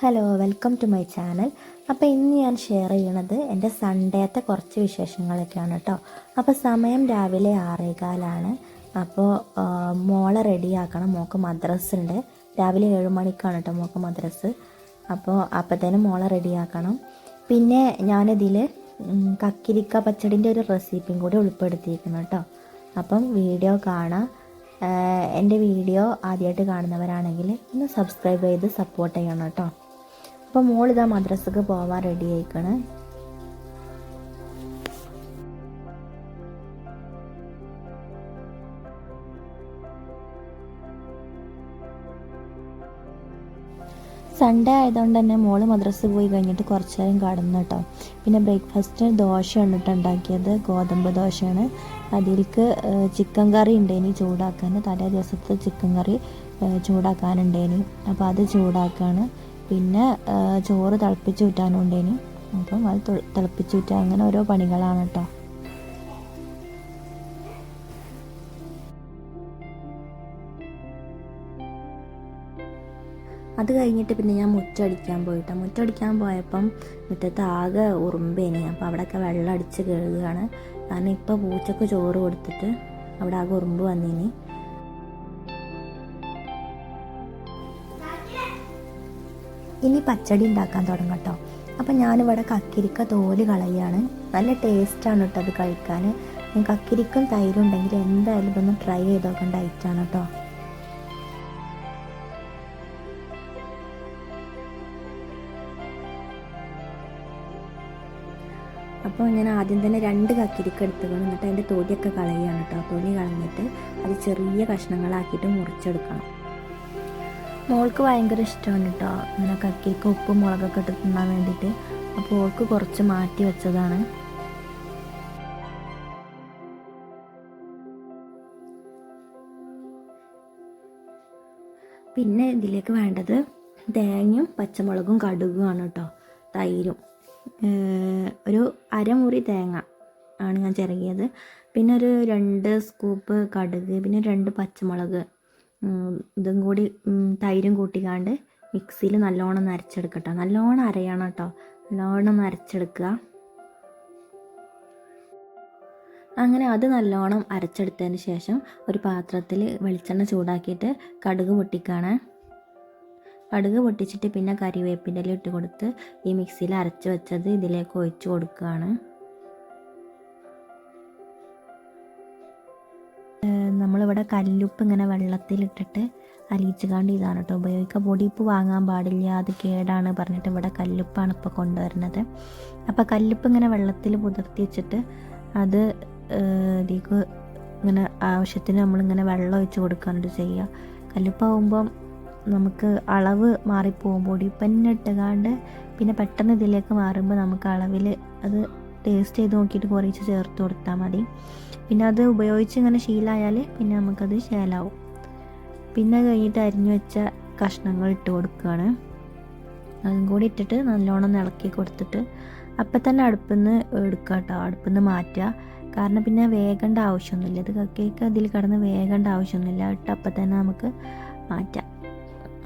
Hello welcome to my channel അപ്പോൾ ഇന്ന് ഞാൻ ഷെയർ ചെയ്യണത് എന്റെ സൺഡേത്തെ കുറച്ച് വിശേഷങ്ങളൊക്കെയാണ് കേട്ടോ അപ്പോൾ സമയം രാവിലെ ആറേകാലാണ്. അപ്പോൾ മോളെ റെഡിയാക്കണം മോക്ക് മദ്രസ് ഉണ്ട് രാവിലെ ഏഴ് മണിക്കാണ് കേട്ടോ മോക്ക് മദ്രസ് അപ്പോൾ അപ്പോഴത്തേനും മോളെ റെഡിയാക്കണം പിന്നെ ഞാനിതിൽ കക്കിരിക്ക പച്ചടിന്റെ ഒരു റെസിപ്പിയും കൂടി ഉൾപ്പെടുത്തിയിരിക്കുന്നു കേട്ടോ അപ്പം വീഡിയോ കാണാം. എന്റെ വീഡിയോ ആദ്യമായിട്ട് കാണുന്നവരാണെങ്കിൽ ഒന്ന് സബ്സ്ക്രൈബ് ചെയ്ത് സപ്പോർട്ട് ചെയ്യണം കേട്ടോ അപ്പോൾ മോളിതാ മദ്രസക്ക് പോവാൻ റെഡി ആയിക്കണ്. സൺഡേ ആയതുകൊണ്ട് തന്നെ മോൾ മദ്രസ് പോയി കഴിഞ്ഞിട്ട് കുറച്ച് നേരം കടന്നു കേട്ടോ പിന്നെ ബ്രേക്ക്ഫാസ്റ്റ് ദോശയാണ് കേട്ടോ ഉണ്ടാക്കിയത്. ഗോതമ്പ് ദോശയാണ്. അതിലേക്ക് ചിക്കൻ കറി ഉണ്ടേനി ചൂടാക്കാൻ. തലേ ദിവസത്തെ ചിക്കൻ കറി ചൂടാക്കാനുണ്ടേനി. അപ്പോൾ അത് ചൂടാക്കാണ്. പിന്നെ ചോറ് തിളപ്പിച്ച് ഊറ്റാനും ഉണ്ടേനി. അപ്പം അത് തിളപ്പിച്ച് ഊറ്റാൻ അങ്ങനെ ഓരോ പണികളാണ് കേട്ടോ അത് കഴിഞ്ഞിട്ട് പിന്നെ ഞാൻ മുറ്റടിക്കാൻ പോയിട്ടോ. മുറ്റടിക്കാൻ പോയപ്പം മുറ്റത്ത് ആകെ ഉറുമ്പേനി. അപ്പോൾ അവിടെയൊക്കെ വെള്ളം അടിച്ച് കഴുകുകയാണ് കാരണം ഇപ്പോൾ പൂച്ചക്ക് ചോറ് കൊടുത്തിട്ട് അവിടെ ആകെ ഉറുമ്പ് വന്നിനി. ഇനി പച്ചടി ഉണ്ടാക്കാൻ തുടങ്ങാം കേട്ടോ. അപ്പം ഞാനിവിടെ കക്കിരിക്ക തോൽ കളയാണ് നല്ല ടേസ്റ്റാണ് കേട്ടോ അത് കഴിക്കാൻ കക്കിരിക്കും തൈരും ഉണ്ടെങ്കിൽ എന്തായാലും ഇതൊന്ന് ട്രൈ ചെയ്ത് നോക്കേണ്ട ഐറ്റാണ് കേട്ടോ. അപ്പോൾ ഞാൻ ആദ്യം തന്നെ രണ്ട് കക്കിരിക്ക എടുത്തുകൊണ്ട് എന്നിട്ട് അതിന്റെ തൊലിയൊക്കെ കളയുകയാണ് കേട്ടോ. തൊലി കളഞ്ഞിട്ട് അത് ചെറിയ കഷ്ണങ്ങളാക്കിയിട്ട് മുറിച്ചെടുക്കണം. മോൾക്ക് ഭയങ്കര ഇഷ്ടമാണ് കേട്ടോ. ഇങ്ങനെ കക്കിക്ക് ഉപ്പും മുളകൊക്കെ ഇട്ട് തിന്നാൻ വേണ്ടിയിട്ട്. അപ്പോൾ ഓൾക്ക് കുറച്ച് മാറ്റി വെച്ചതാണ്. പിന്നെ ഇതിലേക്ക് വേണ്ടത് തേങ്ങയും പച്ചമുളകും കടുകുമാണ് കേട്ടോ. തൈരും. ഒരു അരമുറി തേങ്ങ ആണ് ഞാൻ ചിരകിയത്. പിന്നെ ഒരു രണ്ട് സ്കൂപ്പ് കടുക് പിന്നെ രണ്ട് പച്ചമുളക് ഇതും കൂടി തൈരും കൂട്ടിക്കാണ്ട് മിക്സിയിൽ നല്ലോണം നരച്ചെടുക്കട്ടോ. നല്ലോണം അരയണം കേട്ടോ നല്ലോണം നരച്ചെടുക്കുക. അങ്ങനെ അത് നല്ലോണം അരച്ചെടുത്തതിന് ശേഷം ഒരു പാത്രത്തിൽ വെളിച്ചെണ്ണ ചൂടാക്കിയിട്ട് കടുക് പൊട്ടിക്കാണ്. കടുക് പൊട്ടിച്ചിട്ട് പിന്നെ കറിവേപ്പിന്റെ ഇട്ട് കൊടുത്ത് ഈ മിക്സിയിൽ അരച്ച് വെച്ചത് ഇതിലേക്ക് ഒഴിച്ച് കൊടുക്കുകയാണ്. നമ്മളിവിടെ കല്ലുപ്പ് ഇങ്ങനെ വെള്ളത്തിലിട്ടിട്ട് അലിയിച്ചുകാണ്ട് ഇതാണ് കേട്ടോ ഉപയോഗിക്കുക. പൊടിയുപ്പ് വാങ്ങാൻ പാടില്ല അത് കേടാണ് പറഞ്ഞിട്ട് ഇവിടെ കല്ലുപ്പാണ് ഇപ്പോൾ കൊണ്ടുവരുന്നത്. അപ്പോൾ കല്ലുപ്പ് ഇങ്ങനെ വെള്ളത്തിൽ പുതിർത്തി വെച്ചിട്ട് അത് ഇതിലേക്ക് ഇങ്ങനെ ആവശ്യത്തിന് നമ്മളിങ്ങനെ വെള്ളം ഒഴിച്ച് കൊടുക്കാനായിട്ട് ചെയ്യുക. കല്ലുപ്പാവുമ്പം നമുക്ക് അളവ് മാറിപ്പോകും പൊടിപ്പന്നെ ഇട്ടുകാണ്ട് പിന്നെ പെട്ടെന്ന് ഇതിലേക്ക് മാറുമ്പോൾ നമുക്ക് അളവിൽ അത് ടേസ്റ്റ് ചെയ്ത് നോക്കിയിട്ട് കുറേശ്ശെ ചേർത്ത് കൊടുത്താൽ മതി. പിന്നെ അത് ഉപയോഗിച്ച് ഇങ്ങനെ ശീലമായാൽ പിന്നെ നമുക്കത് ശേലാവും. പിന്നെ കഴിഞ്ഞിട്ട് അരിഞ്ഞു വെച്ച കഷ്ണങ്ങൾ ഇട്ട് കൊടുക്കുകയാണ്. അതും കൂടി ഇട്ടിട്ട് നല്ലോണം ഇളക്കി കൊടുത്തിട്ട് അപ്പം തന്നെ അടുപ്പിൽ നിന്ന് എടുക്കുക കേട്ടോ. അടുപ്പിൽ നിന്ന് മാറ്റുക. കാരണം പിന്നെ വേഗേണ്ട ആവശ്യമൊന്നുമില്ല. ഇത് കക്കേക്ക് അതിൽ കിടന്ന് വേഗേണ്ട ആവശ്യമൊന്നുമില്ല. ഇട്ട് അപ്പം തന്നെ നമുക്ക് മാറ്റാം.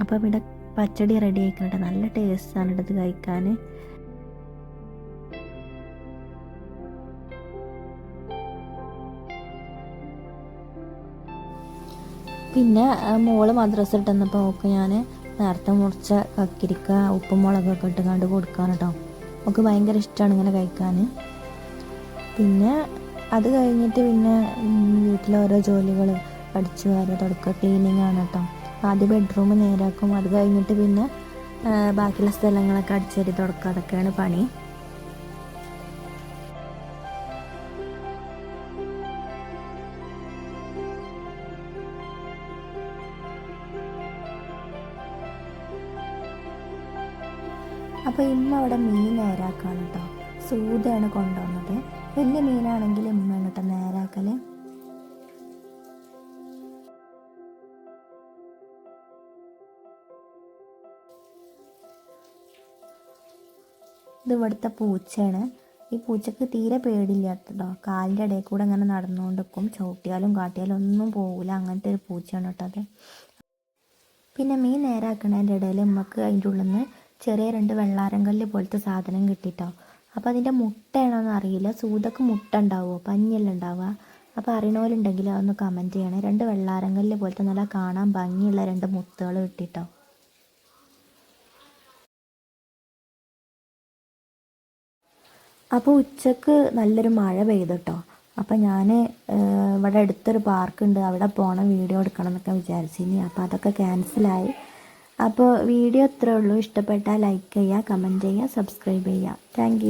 അപ്പോൾ ഇവിടെ പച്ചടി റെഡി ആയിക്കണട്ടെ നല്ല ടേസ്റ്റാണ് ഇത് കഴിക്കാൻ. പിന്നെ മോൾ മദ്രസ ഇട്ടെന്നപ്പോൾ ഒക്കെ ഞാൻ നേരത്തെ മുറിച്ച കക്കിരിക്ക ഉപ്പും മുളകൊക്കെ ഇട്ട് കണ്ട് കൊടുക്കാൻ കേട്ടോ ഒക്കെ ഭയങ്കര ഇഷ്ടമാണ് ഇങ്ങനെ കഴിക്കാൻ പിന്നെ അത് കഴിഞ്ഞിട്ട് പിന്നെ വീട്ടിലെ ഓരോ ജോലികൾ പഠിച്ചു വരെ തുടക്ക ക്ലീനിങ് ആണ് കേട്ടോ ആദ്യം ബെഡ്റൂം നേരാക്കും അത് കഴിഞ്ഞിട്ട് പിന്നെ ബാക്കിയുള്ള സ്ഥലങ്ങളൊക്കെ അടിച്ചേരി തുടക്കുക അതൊക്കെയാണ് പണി. അപ്പോൾ ഇമ്മ അവിടെ മീൻ നേരാക്കാണ് കേട്ടോ സൂതയാണ് കൊണ്ടുവന്നത്. വലിയ മീനാണെങ്കിൽ ഇമ്മ കേട്ടോ നേരാക്കൽ. ഇത് ഇവിടുത്തെ പൂച്ചയാണ്. ഈ പൂച്ചക്ക് തീരെ പേടില്ല കേട്ടോ കാലിന്റെ ഇടയിൽ കൂടെ അങ്ങനെ നടന്നുകൊണ്ട് നിൽക്കും ചവിട്ടിയാലും കാട്ടിയാലും ഒന്നും പോകില്ല അങ്ങനത്തെ ഒരു പൂച്ചയാണ് കേട്ടോ അത്. പിന്നെ മീൻ നേരാക്കണതിന്റെ ഇടയിൽ നമുക്ക് അതിന്റെ ഉള്ളിൽ നിന്ന് ചെറിയ രണ്ട് വെള്ളാരങ്കല്ല് പോലത്തെ സാധനം കിട്ടിട്ടോ. അപ്പോൾ അതിന്റെ മുട്ടയാണോന്ന് അറിയില്ല. സൂതക്ക് മുട്ട ഉണ്ടാവുമോ പഞ്ഞിയല്ല ഉണ്ടാവുക? അപ്പോൾ അറിയണോലുണ്ടെങ്കിൽ അതൊന്ന് കമന്റ് ചെയ്യണേ. രണ്ട് വെള്ളാരങ്കല്ല് പോലത്തെ നല്ല കാണാൻ ഭംഗിയുള്ള രണ്ട് മുത്തുകൾ കിട്ടിട്ടോ. അപ്പോൾ ഉച്ചയ്ക്ക് നല്ലൊരു മഴ പെയ്തു കേട്ടോ അപ്പോൾ ഞാൻ ഇവിടെ അടുത്തൊരു പാർക്കുണ്ട്. അവിടെ പോകണം വീഡിയോ എടുക്കണം എന്നൊക്കെ വിചാരിച്ചിനി. അപ്പോൾ അതൊക്കെ ക്യാൻസലായി അപ്പോൾ വീഡിയോ ഇത്രേ ഉള്ളൂ. ഇഷ്ടപ്പെട്ടാൽ ലൈക്ക് ചെയ്യുക കമന്റ് ചെയ്യുക സബ്സ്ക്രൈബ് ചെയ്യുക. താങ്ക്